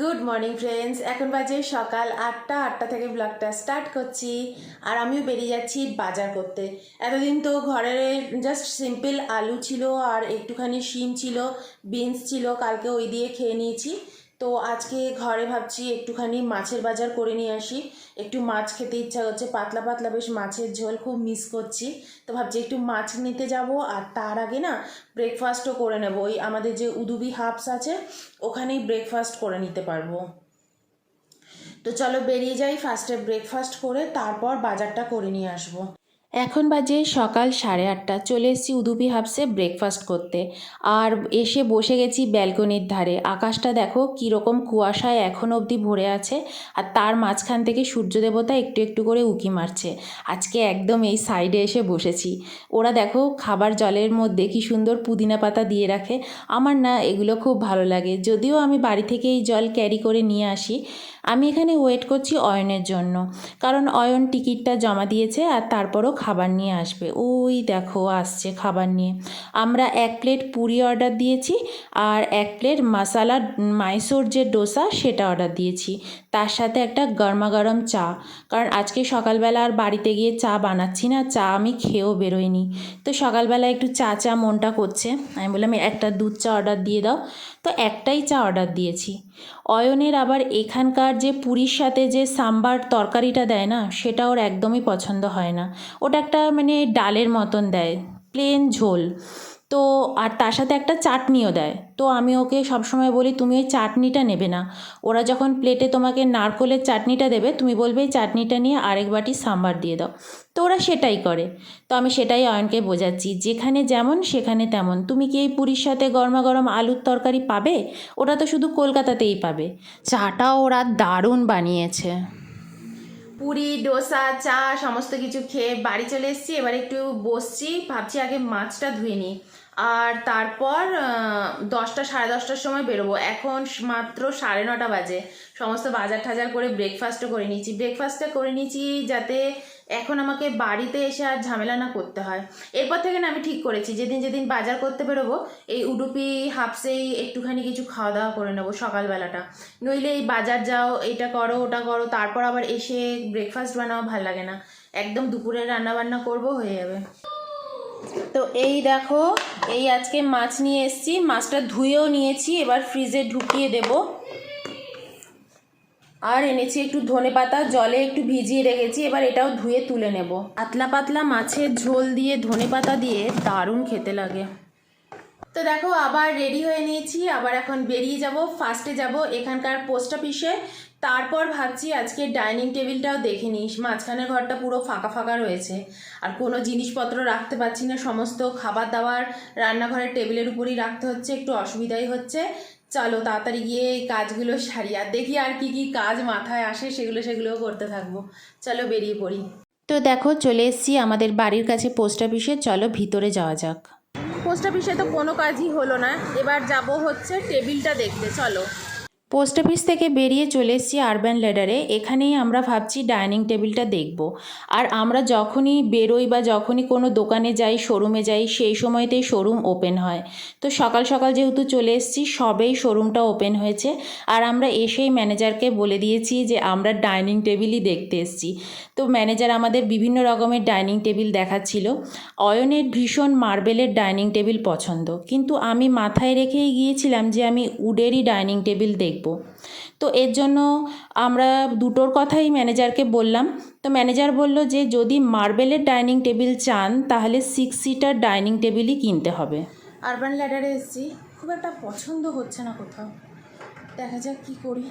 Good morning friends এখন বাজে সকাল আটটা আটটা থেকে ব্লগটা স্টার্ট করছি। আর আমিও বেরিয়ে যাচ্ছি বাজার করতে। এতদিন তো ঘরে জাস্ট সিম্পল আলু ছিল আর একটুখানি শিম ছিল বিনস ছিল, কালকে ওই দিয়ে খেয়ে নিয়েছি। তো আজকে ঘরে ভাবছি একটুখানি মাছের বাজার করে নিয়ে আসি। একটু মাছ খেতে ইচ্ছা করছে, পাতলা পাতলা বেশ মাছের ঝোল খুব মিস করছি। তো ভাবছি একটু মাছ নিতে যাব আর তার আগে না ব্রেকফাস্টও করে নেব। ওই আমাদের যে উদুবি হাবস আছে, ওখানেই ব্রেকফাস্ট করে নিতে পারব। তো চলো বেরিয়ে যাই ফার্স্টে ব্রেকফাস্ট করে, তারপর বাজারটা করে নিয়ে আসব। এখন বাজে সকাল সাড়ে আটটা। চলে এসেছি উদুপি হাবসে ব্রেকফাস্ট করতে। আর এসে বসে গেছি ব্যালকনির ধারে। আকাশটা দেখো কীরকম কুয়াশায় এখন অবধি ভরে আছে। আর তার মাঝখান থেকে সূর্য দেবতা একটু একটু করে উকি মারছে। আজকে একদম এই সাইডে এসে বসেছি। ওরা দেখো খাবার জলের মধ্যে কি সুন্দর পুদিনা পাতা দিয়ে রাখে। আমার না এগুলো খুব ভালো লাগে। যদিও আমি বাড়ি থেকে এই জল ক্যারি করে নিয়ে আসি। আমি এখানে ওয়েট করছি অয়নের জন্য। কারণ অয়ন টিকিটটা জমা দিয়েছে আর তারপরও খাবার নিয়ে আসবে। ওই দেখো, আসছে খাবার নিয়ে। আমরা এক প্লেট পুরি অর্ডার দিয়েছি আর এক প্লেট মশালা, মাইসোর যে ডোসা সেটা অর্ডার দিয়েছি। তার সাথে একটা গরমা গরম চা। কারণ আজকে সকালবেলা আর বাড়িতে গিয়ে চা বানাচ্ছি না, চা আমি খেয়েও বেরোইনি। তো সকালবেলা একটু চা চা মনটা করছে। আমি বললাম, একটা দুধ চা অর্ডার দিয়ে দাও। তো একটাই চা অর্ডার দিয়েছি। অয়নের আবার এখানকার যে পুরীর সাথে যে সাম্বার তরকারিটা দেয় না, সেটা ওর একদমই পছন্দ হয় না। ওটা একটা মানে ডালের মতন দেয় প্লেন ঝোল। তো আর তার সাথে একটা চাটনিও দেয়। তো আমি ওকে সবসময় বলি, তুমি ওই চাটনিটা নেবে না। ওরা যখন প্লেটে তোমাকে নারকোলের চাটনিটা দেবে, তুমি বলবে এই চাটনিটা নিয়ে আরেক বাটি সাম্বার দিয়ে দাও। তো ওরা সেটাই করে। তো আমি সেটাই অয়নকে বোঝাচ্ছি, যেখানে যেমন, সেখানে তেমন। তুমি কি এই পুরীর সাথে গরমা গরম আলুর তরকারি পাবে? ওটা তো শুধু কলকাতাতেই পাবে। চাটাও ওরা দারুণ বানিয়েছে। পুরি, ডোসা, চা, সমস্ত কিছু খেয়ে বাড়ি চলে এসেছি। এবার একটু বসছি, ভাবছি আগে মাছটা ধুয়ে নিই। আর তারপর দশটা, সাড়ে দশটার সময় বেরোবো। এখন মাত্র সাড়ে নটা বাজে। সমস্ত বাজার টাজার করে ব্রেকফাস্টও করে নিয়েছি। ব্রেকফাস্টটা করে নিয়েছি যাতে এখন আমাকে বাড়িতে এসে আর ঝামেলা না করতে হয়। এরপর থেকে না আমি ঠিক করেছি, যেদিন যেদিন বাজার করতে বেরোবো, এই উডুপি হাফসেই একটুখানি কিছু খাওয়া দাওয়া করে নেব সকালবেলাটা। নইলে এই বাজার যাও, এটা করো, ওটা করো, তারপর আবার এসে ব্রেকফাস্ট বানাও, ভালো লাগে না। একদম দুপুরে রান্না বান্না করব, হয়ে যাবে। তো এই দেখো, এই আজকে মাছ নিয়ে এসেছি, মাছটা ধুয়েও নিয়েছি, এবার ফ্রিজে ঢুকিয়ে দেব। আর এনেছি একটু ধনে পাতা, জলে একটু ভিজিয়ে রেখেছি, এবার এটাও ধুয়ে তুলে নেব। পাতলা পাতলা মাছের ঝোল দিয়ে ধনে পাতা দিয়ে দারুণ খেতে লাগে। তো দেখো, আবার রেডি হয়ে নিয়েছি, আবার এখন বেরিয়ে যাব ফার্স্টে যাব এখানকার পোস্ট অফিসে তারপর ভাবছি আজকে ডাইনিং টেবিলটাও দেখে নিস মাঝখানের ঘরটা পুরো ফাঁকা ফাঁকা রয়েছে। আর কোনো জিনিসপত্র রাখতে পারছি না, সমস্ত খাবার দাবার রান্নাঘরের টেবিলের উপরই রাখতে হচ্ছে, একটু অসুবিধাই হচ্ছে। চলো তাড়াতাড়ি গিয়ে এই কাজগুলো সারি আর দেখি আর কি কি কাজ মাথায় আসে সেগুলো সেগুলোও করতে থাকব। চলো বেরিয়ে পড়ি। তো দেখো চলে এসছি আমাদের বাড়ির কাছে পোস্ট অফিসে চলো ভিতরে যাওয়া যাক। পোস্ট অফিসে তো কোনো কাজই হলো না এবার যাব হচ্ছে টেবিলটা দেখতে চলো। পোস্ট অফিস থেকে বেরিয়ে চলে এসেছি আরবান ল্যাডারে এখানেই আমরা ভাবছি ডাইনিং টেবিলটা দেখব। আর আমরা যখনই বেরোই বা যখনই কোনো দোকানে যাই শোরুমে যাই, সেই সময়তেই শোরুম ওপেন হয়। তো সকাল সকাল যেহেতু চলে এসেছি, সবেই শোরুমটা ওপেন হয়েছে। আর আমরা এসেই ম্যানেজারকে বলে দিয়েছি যে আমরা ডাইনিং টেবিলই দেখতে এসেছি। তো ম্যানেজার আমাদের বিভিন্ন রকমের ডাইনিং টেবিল দেখাচ্ছিল। অয়নের ভীষণ মার্বেলের ডাইনিং টেবিল পছন্দ। কিন্তু আমি মাথায় রেখেই গিয়েছিলাম যে আমি উডেরই ডাইনিং টেবিল দেখব। তো এর জন্য আমরা দুটোর কথাই ম্যানেজারকে বললাম। তো ম্যানেজার বলল যে, যদি মার্বেলের ডাইনিং টেবিল চান, তাহলে সিক্স সিটার ডাইনিং টেবিলই কিনতে হবে। আরবান ল্যাডারে এসেছি। খুব একটা পছন্দ হচ্ছে না কোথাও। দেখা যাক কী করি।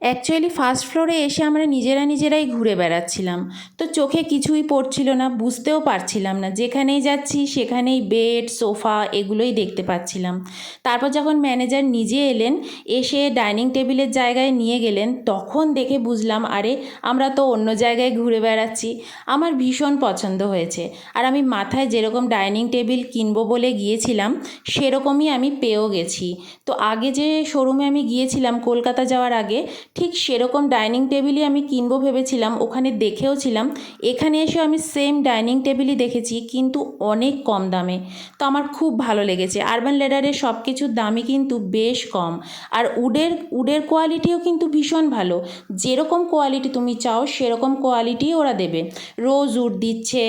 অ্যাকচুয়ালি ফার্স্ট ফ্লোরে এসে আমরা নিজেরা নিজেরাই ঘুরে বেড়াচ্ছিলাম। তো চোখে কিছুই পড়ছিল না, বুঝতেও পারছিলাম না। যেখানেই যাচ্ছি, সেখানেই বেড সোফা এগুলোই দেখতে পাচ্ছিলাম। তারপর যখন ম্যানেজার নিজে এলেন, এসে ডাইনিং টেবিলের জায়গায় নিয়ে গেলেন, তখন দেখে বুঝলাম, আরে, আমরা তো অন্য জায়গায় ঘুরে বেড়াচ্ছি। আমার ভীষণ পছন্দ হয়েছে। আর আমি মাথায় যেরকম ডাইনিং টেবিল কিনবো বলে গিয়েছিলাম, সেরকমই আমি পেয়েও গেছি। তো আগে যে শোরুমে আমি গিয়েছিলাম, কলকাতা যাওয়ার আগে ঠিক সেরকম ডাইনিং টেবিলই আমি কিনবো ভেবেছিলাম, ওখানে দেখেও ছিলাম। এখানে এসেও আমি সেম ডাইনিং টেবিলই দেখেছি, কিন্তু অনেক কম দামে। তো আমার খুব ভালো লেগেছে। আরবান লেডারের সব কিছুর দামই কিন্তু বেশ কম। আর উডের উডের কোয়ালিটিও কিন্তু ভীষণ ভালো। যেরকম কোয়ালিটি তুমি চাও, সেরকম কোয়ালিটি ওরা দেবে। রোজ উড দিচ্ছে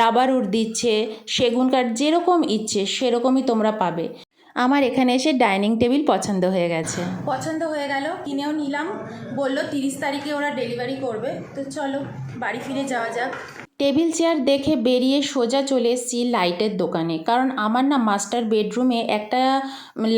রাবার উড দিচ্ছে সেগুন কাঠ যেরকম ইচ্ছে, সেরকমই তোমরা পাবে। আমার এখানে এসে ডাইনিং টেবিল পছন্দ হয়ে গেছে। পছন্দ হয়ে গেল, কিনেও নিলাম। বলল, তিরিশ তারিখে ওরা ডেলিভারি করবে। তো চলো, বাড়ি ফিরে যাওয়া যাক। টেবিল চেয়ার দেখে বেরিয়ে সোজা চলে এসেছি লাইটের দোকানে। কারণ আমার না মাস্টার বেডরুমে একটা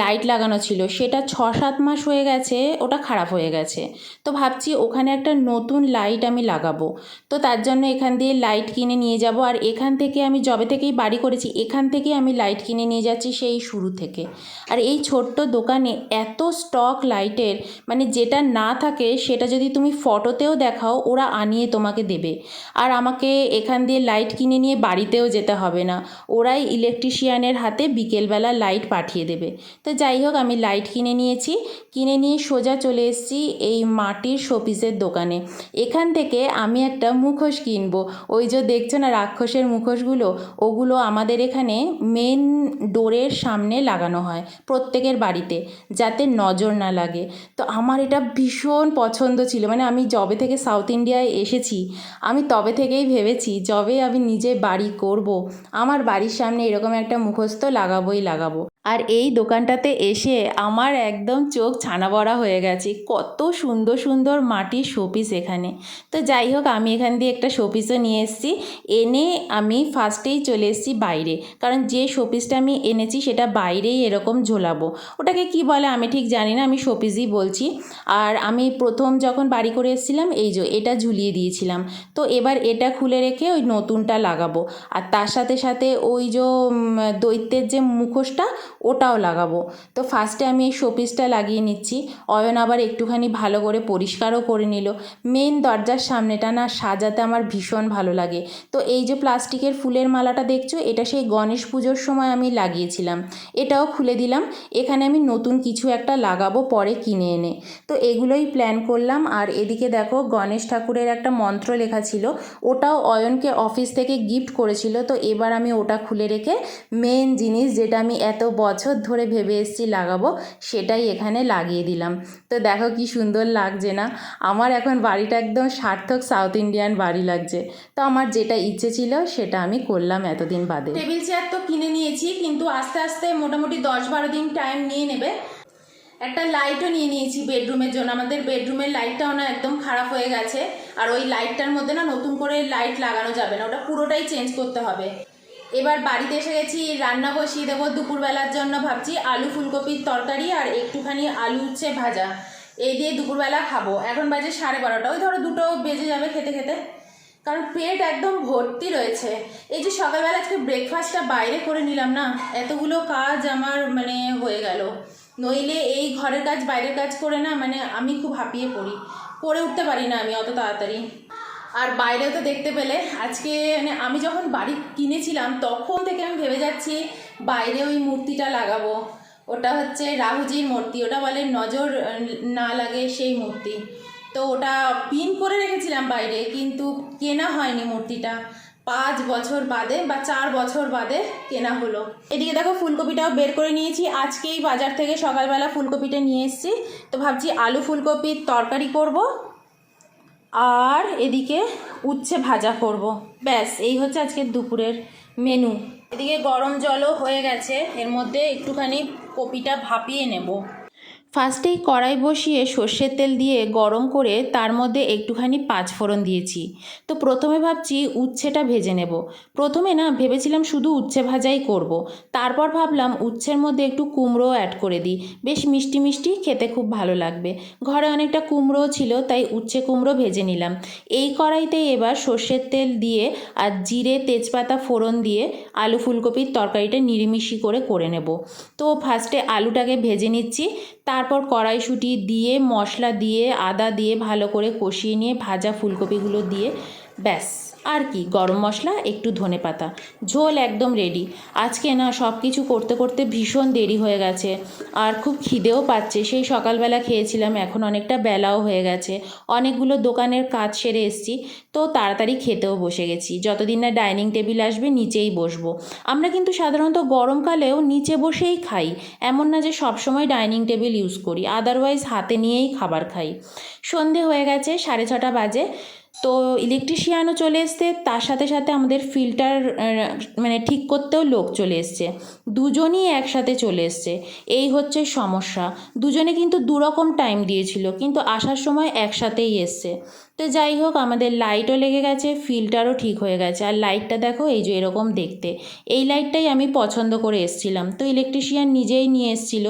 লাইট লাগানো ছিল। সেটা ছ সাত মাস হয়ে গেছে, ওটা খারাপ হয়ে গেছে। তো ভাবছি ওখানে একটা নতুন লাইট আমি লাগাবো। তো তার জন্য এখান দিয়ে লাইট কিনে নিয়ে যাব। আর এখান থেকে আমি জবে থেকেই বাড়ি করেছি, এখান থেকেই আমি লাইট কিনে নিয়ে যাচ্ছি সেই শুরু থেকে। আর এই ছোট্ট দোকানে এত স্টক লাইটের মানে যেটা না থাকে, সেটা যদি তুমি ফটোতেও দেখাও, ওরা আনিয়ে তোমাকে দেবে। আর আমাকে এখান দিয়ে লাইট কিনে নিয়ে বাড়িতেও যেতে হবে না। ওরাই ইলেকট্রিশিয়ানের হাতে বিকেলবেলা লাইট পাঠিয়ে দেবে। তো যাই হোক, আমি লাইট কিনে নিয়েছি। কিনে নিয়ে সোজা চলে এসেছি এই মাটির শোপিসের দোকানে। এখান থেকে আমি একটা মুখোশ কিনবো। ওই যে দেখছ না রাক্ষসের মুখোশগুলো? ওগুলো আমাদের এখানে মেন ডোরের সামনে লাগানো হয় প্রত্যেকের বাড়িতে, যাতে নজর না লাগে। তো আমার এটা ভীষণ পছন্দ ছিল। মানে আমি যবে থেকে সাউথ ইন্ডিয়ায় এসেছি, আমি তবে থেকেই ভেবেছি যবে আমি নিজে বাড়ি করব, আমার বাড়ির সামনে এরকম একটা মুখোশ তো লাগাবোই লাগাবো। আর এই দোকানটাতে এসে আমার একদম চোখ ছানা বড়া হয়ে গেছে, কত সুন্দর সুন্দর মাটির শোপিস এখানে। তো যাই হোক, আমি এখান দিয়ে একটা শোপিসও নিয়ে এসেছি, এনে আমি ফার্স্টেই চলে এসেছি বাইরে, কারণ যে শোপিসটা আমি এনেছি সেটা বাইরেই এরকম ঝোলাবো। ওটাকে কি বলে আমি ঠিক জানি না, আমি শোপিসই বলছি। আর আমি প্রথম যখন বাড়ি করে এসেছিলাম, এই যে এটা ঝুলিয়ে দিয়েছিলাম। তো এবার এটা খুলে রেখে ওই নতুনটা লাগাবো। আর তার সাথে সাথে ওই যে দৈত্যের যে মুখোশটা, ওটাও লাগাবো। তো ফার্স্টে আমি এই শোপিসটা লাগিয়ে নিচ্ছি। অয়ন আবার একটুখানি ভালো করে পরিষ্কারও করে নিল। মেন দরজার সামনেটা না সাজাতে আমার ভীষণ ভালো লাগে। তো এই যে প্লাস্টিকের ফুলের মালাটা দেখছ, এটা সেই গণেশ পুজোর সময় আমি লাগিয়েছিলাম। এটাও খুলে দিলাম। এখানে আমি নতুন কিছু একটা লাগাবো পরে কিনে এনে। তো এগুলোই প্ল্যান করলাম। আর এদিকে দেখো গণেশ ঠাকুরের একটা মন্ত্র লেখা ছিল। ওটাও অয়নকে অফিস থেকে গিফট করেছিল, তো এবার আমি ওটা খুলে রেখে মেন জিনিস যেটা আমি এত বছর ধরে ভেবে এসেছি লাগাবো, সেটাই এখানে লাগিয়ে দিলাম। তো দেখো কি সুন্দর লাগছে না? আমার এখন বাড়িটা একদম সার্থক সাউথ ইন্ডিয়ান বাড়ি লাগছে। তো আমার যেটা ইচ্ছে ছিল, সেটা আমি করলাম এতদিন বাদে। টেবিল চেয়ার তো কিনে নিয়েছি, কিন্তু আস্তে আস্তে মোটামুটি দশ বারো দিন টাইম নিয়ে নেবে। একটা লাইটও নিয়ে নিয়েছি বেডরুমের জন্য। আমাদের বেডরুমের লাইটটাও না একদম খারাপ হয়ে গেছে। আর ওই লাইটটার মধ্যে না নতুন করে লাইট লাগানো যাবে না, ওটা পুরোটাই চেঞ্জ করতে হবে। এবার বাড়িতে এসে গেছি, রান্না বসিয়ে দেবো দুপুরবেলার জন্য ভাবছি আলু ফুলকপির তরকারি আর একটুখানি আলু উচ্ছে ভাজা। এই দিয়ে দুপুরবেলা খাব। এখন বাজে সাড়ে বারোটা। ওই ধরো দুটো বেজে যাবে খেতে খেতে। কারণ পেট একদম ভর্তি রয়েছে। এই যে সকালবেলা আজকে ব্রেকফাস্টটা বাইরে করে নিলাম না, এতগুলো কাজ আমার মানে হয়ে গেল। নইলে এই ঘরের কাজ, বাইরের কাজ করে না মানে আমি খুব হাঁপিয়ে পড়ি। করে উঠতে পারি না আমি অত তাড়াতাড়ি। আর বাইরেও তো দেখতে পেলে, আজকে মানে আমি যখন বাড়ি কিনেছিলাম, তখন থেকে আমি ভেবে যাচ্ছি বাইরে ওই মূর্তিটা লাগাবো। ওটা হচ্ছে রাহুজির মূর্তি, ওটা বলে নজর না লাগে সেই মূর্তি। তো ওটা পিন করে রেখেছিলাম বাইরে, কিন্তু কেনা হয়নি মূর্তিটা। পাঁচ বছর বাদে বা চার বছর বাদে কেনা হলো। এদিকে দেখো, ফুলকপিটাও বের করে নিয়েছি। আজকেই বাজার থেকে সকালবেলা ফুলকপিটা নিয়ে এসেছি। তো ভাবছি আলু ফুলকপির তরকারি করব আর এদিকে উচ্ছে ভাজা করব। ব্যাস, এই হচ্ছে আজকের দুপুরের মেনু এদিকে গরম জলও হয়ে গেছে। এর মধ্যে একটুখানি কপিটা ভাপিয়ে নেব। ফার্স্টেই কড়াই বসিয়ে সর্ষের তেল দিয়ে গরম করে তার মধ্যে একটুখানি পাঁচফোড়ন দিয়েছি। তো প্রথমে ভাবছি উচ্ছেটা ভেজে নেব। প্রথমে না ভেবেছিলাম শুধু উচ্ছে ভাজাই করব। তারপর ভাবলাম উচ্ছের মধ্যে একটু কুমড়ো অ্যাড করে দিই। বেশ মিষ্টি মিষ্টি, খেতে খুব ভালো লাগবে। ঘরে অনেকটা কুমড়োও ছিল, তাই উচ্ছে কুমড়ো ভেজে নিলাম। এই কড়াইতেই এবার সর্ষের তেল দিয়ে আর জিরে, তেজপাতা, ফোড়ন দিয়ে আলু ফুলকপির তরকারিটা নিরিমিষি করে করে নেব। তো ফার্স্টে আলুটাকে ভেজে নিচ্ছি। তারপর কড়াইশুঁটি দিয়ে, মশলা দিয়ে, আদা দিয়ে ভালো করে কষিয়ে নিয়ে ভাজা ফুলকপিগুলো দিয়ে, ব্যাস। আর কি, গরম মশলা, একটু ধনে পাতা। ঝোল একদম রেডি আজকে না সব কিছু করতে করতে ভীষণ দেরি হয়ে গেছে। আর খুব খিদেও পাচ্ছে। সেই সকালবেলা খেয়েছিলাম, এখন অনেকটা বেলাও হয়ে গেছে। অনেকগুলো দোকানের কাজ সেরে এসছি, তো তাড়াতাড়ি খেতেও বসে গেছি। যতদিন না ডাইনিং টেবিল আসবে, নিচেই বসবো। আমরা কিন্তু সাধারণত গরমকালেও নিচে বসেই খাই। এমন না যে সবসময় ডাইনিং টেবিল ইউজ করি। আদারওয়াইজ হাতে নিয়েই খাবার খাই। সন্ধে হয়ে গেছে, সাড়ে ছটা বাজে। তো ইলেকট্রিশিয়ানও চলে এসছে, তার সাথে সাথে আমাদের ফিল্টার মানে ঠিক করতেও লোক চলে এসছে। দুজনই একসাথে চলে এসছে। এই হচ্ছে সমস্যা। দুজনে কিন্তু দুরকম টাইম দিয়েছিল, কিন্তু আসার সময় একসাথেই এসছে। তো যাই হোক, আমাদের লাইটও লেগে গেছে ফিল্টারও ঠিক হয়ে গেছে। আর লাইটটা দেখো, এই যে এরকম দেখতে। এই লাইটটাই আমি পছন্দ করে এসছিলাম। তো ইলেকট্রিশিয়ান নিজেই নিয়ে এসছিল।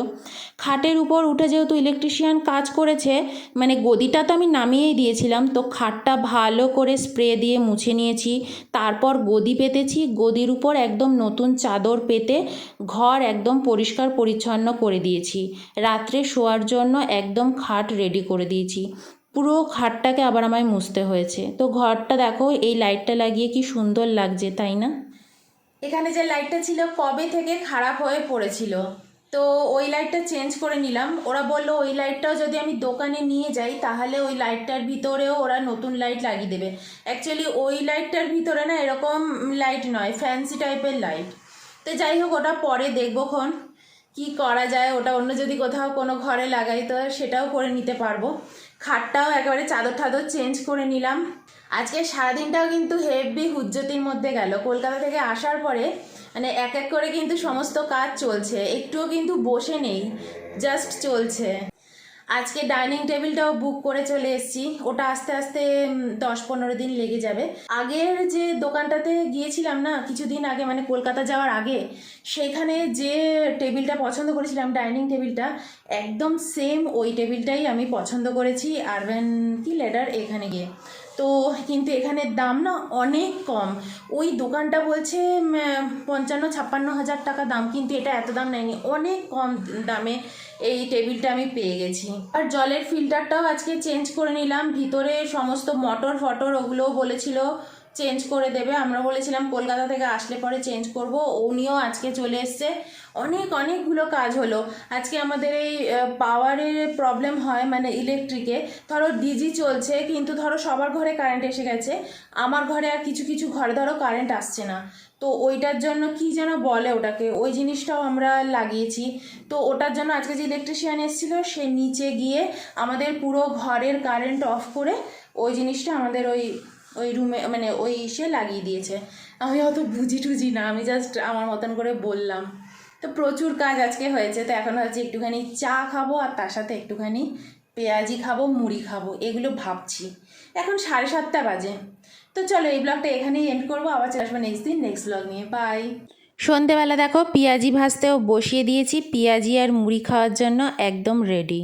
খাটের উপর উঠে যেহেতু ইলেকট্রিশিয়ান কাজ করেছে মানে গদিটা তো আমি নামিয়েই দিয়েছিলাম, তো খাটটা ভালো করে স্প্রে দিয়ে মুছে নিয়েছি। তারপর গদি পেতেছি। গদির উপর একদম নতুন চাদর পেতে ঘর একদম পরিষ্কার পরিচ্ছন্ন করে দিয়েছি। রাত্রে শোয়ার জন্য একদম খাট রেডি করে দিয়েছি। পুরো খাটটাকে আবার আমায় মুছতে হয়েছে। তো ঘরটা দেখো, এই লাইটটা লাগিয়ে কি সুন্দর লাগছে, তাই না? এখানে যে লাইটটা ছিল কবে থেকে খারাপ হয়ে পড়েছিল, তো ওই লাইটটা চেঞ্জ করে নিলাম। ওরা বলল, ওই লাইটটাও যদি আমি দোকানে নিয়ে যাই, তাহলে ওই লাইটটার ভিতরেও ওরা নতুন লাইট লাগিয়ে দেবে। অ্যাকচুয়ালি ওই লাইটটার ভিতরে না এরকম লাইট নয় ফ্যান্সি টাইপের লাইট। তো যাই হোক, ওটা পরে দেখব খন কি করা যায়। ওটা অন্য যদি কোথাও কোনো ঘরে লাগাই, তো সেটাও করে নিতে পারব। খাটটাও একেবারে চাদর ঠাদর চেঞ্জ করে নিলাম। আজকে সারাদিনটাও কিন্তু হেভি হুজ্জতির মধ্যে গেল। কলকাতা থেকে আসার পরে মানে এক এক করে কিন্তু সমস্ত কাজ চলছে। একটুও কিন্তু বসে নেই জাস্ট চলছে। আজকে ডাইনিং টেবিলটাও বুক করে চলে এসেছি। ওটা আস্তে আস্তে দশ পনেরো দিন লেগে যাবে। আগের যে দোকানটাতে গিয়েছিলাম না, কিছুদিন আগে মানে কলকাতা যাওয়ার আগে সেখানে যে টেবিলটা পছন্দ করেছিলাম, ডাইনিং টেবিলটা, একদম সেম ওই টেবিলটাই আমি পছন্দ করেছি আরবেন কি লেডার এখানে গিয়ে। তো কিন্তু এখানের দাম না অনেক কম। ওই দোকানটা বলছে পঞ্চান্ন, ছাপ্পান্ন হাজার টাকা দাম, কিন্তু এটা এত দাম নেয়নি। অনেক কম দামে এই টেবিলটা আমি পেয়ে গেছি। আর জলের ফিল্টারটাও আজকে চেঞ্জ করে নিলাম। ভিতরে সমস্ত মটর, ফটর ওগুলোও বলেছিল চেঞ্জ করে দেবে। আমরা বলেছিলাম কলকাতা থেকে আসলে পরে চেঞ্জ করব। উনিও আজকে চলে এসছে। অনেক, অনেকগুলো কাজ হলো। আজকে আমাদের এই পাওয়ারের প্রবলেম হয় মানে ইলেকট্রিকে ধরো ডিজি চলছে, কিন্তু ধরো সবার ঘরে কারেন্ট এসে গেছে। আমার ঘরে আর কিছু কিছু ঘরে ধরো কারেন্ট আসছে না। তো ওইটার জন্য কি যেন বলে ওটাকে? ওই জিনিসটাও আমরা লাগিয়েছি। তো ওটার জন্য আজকে যে ইলেকট্রিশিয়ান এসেছিল, সে নিচে গিয়ে আমাদের পুরো ঘরের কারেন্ট অফ করে ওই জিনিসটা আমাদের ওই ওই রুমে মানে ওই ইসে লাগিয়ে দিয়েছে। আমি অত বুঝি টুঝি না, আমি জাস্ট আমার মতন করে বললাম। তো প্রচুর কাজ আজকে হয়েছে, তো এখন হচ্ছে একটুখানি চা খাব আর তার সাথে একটুখানি পেঁয়াজি খাব, মুড়ি খাব, এগুলো ভাবছি। এখন সাড়ে সাতটা বাজে। তো চলো এই ব্লগটা এখানেই এন্ড করব, আবার চলে আসব নেক্সট দিন নেক্সট ব্লগ নিয়ে। বাই সন্ধেবেলা দেখো, পেঁয়াজি ভাজতেও বসিয়ে দিয়েছি, পেঁয়াজি আর মুড়ি খাওয়ার জন্য একদম রেডি